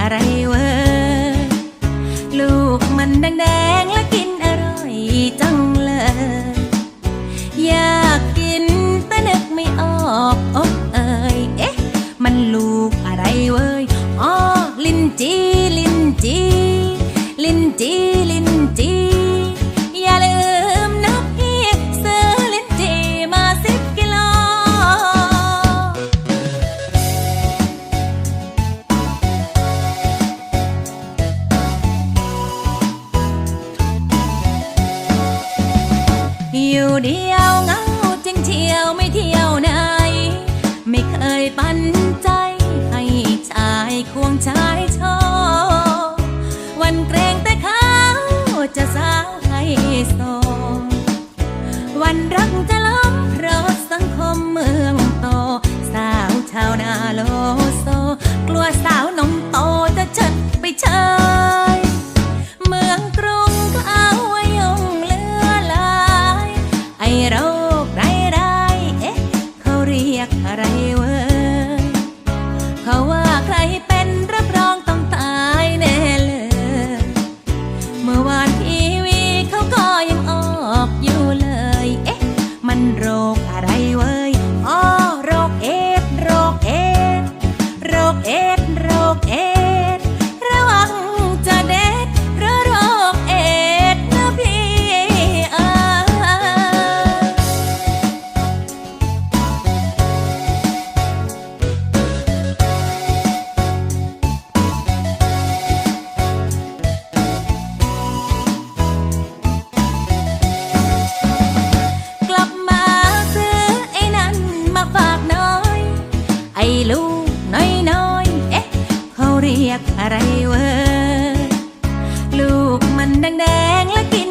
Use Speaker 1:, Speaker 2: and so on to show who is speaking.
Speaker 1: อะไรเว้ยลูกมันแดงๆและกินอร่อยจังเลย อยากกินแต่นึกไม่ออกอกเอ่ยเอ๊ะ มันลูกอะไรเว้ยอ๋อลินจีลินจีลินจี อยู่เดียวเหงาจึงเที่ยวไม่เที่ยวไหน ไม่เคยปันใจ ไอ้ลูกน้อยน้อยเอ๊ะ เขาเรียกอะไรเวอลูกมันแดงแดงและกิน